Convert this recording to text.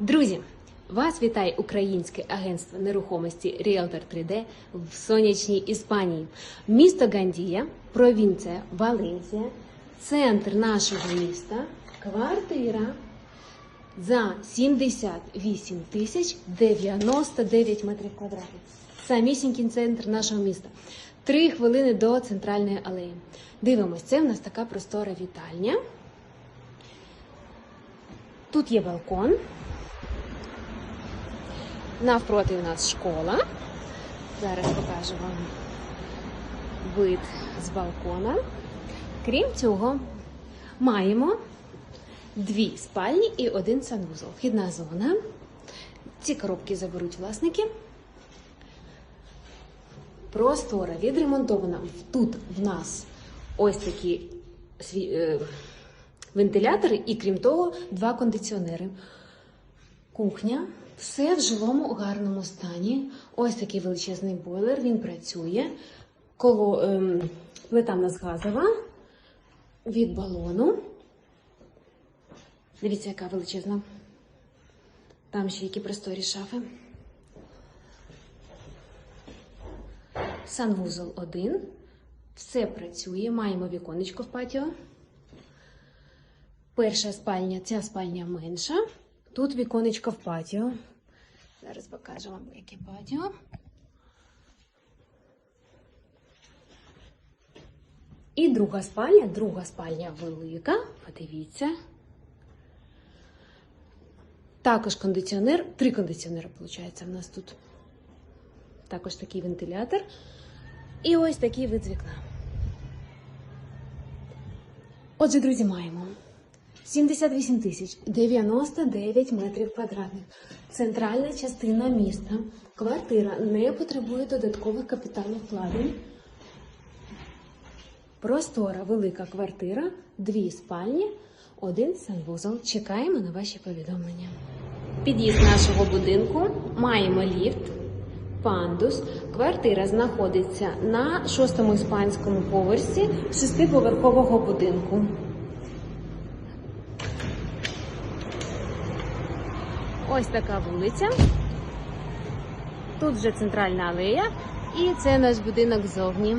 Друзі, вас вітає українське агентство нерухомості Realtor 3D в сонячній Іспанії. Місто Гандія, провінція Валенсія, центр нашого міста, квартира за 78 тисяч 99 метрів квадратних. Самісінький центр нашого міста. Три хвилини до центральної алеї. Дивимось, це в нас така простора вітальня. Тут є балкон. Навпроти у нас школа. Зараз покажу вам вид з балкона. Крім цього, маємо дві спальні і один санвузол. Вхідна зона. Ці коробки заберуть власники. Простора відремонтована. Тут в нас ось такі е, вентилятори, і крім того, два кондиціонери. Кухня. Все в жилому гарному стані. Ось такий величезний бойлер, він працює. Коло, ем, плита в нас газова від балону. Дивіться, яка величезна. Там ще які просторі шафи. Санвузол 1. Все працює. Маємо віконечко в патіо. Перша спальня, ця спальня менша. Тут віконечко в патіо. Зараз покажу вам, яке патіо. І друга спальня, друга спальня велика. Подивіться. Також кондиціонер, три кондиціонери, виходить, в нас тут. Також такий вентилятор. І ось такий вид з вікна. Отже, друзі, маємо 78 тисяч 99 метрів квадратних. Центральна частина міста. Квартира не потребує додаткових капітальних вкладень. Простора, велика квартира, дві спальні, один санвузол. Чекаємо на ваші повідомлення. Під'їзд нашого будинку маємо ліфт, пандус. Квартира знаходиться на шостому іспанському поверсі шестиповерхового будинку. Ось така вулиця. Тут вже центральна алея. І це наш будинок ззовні.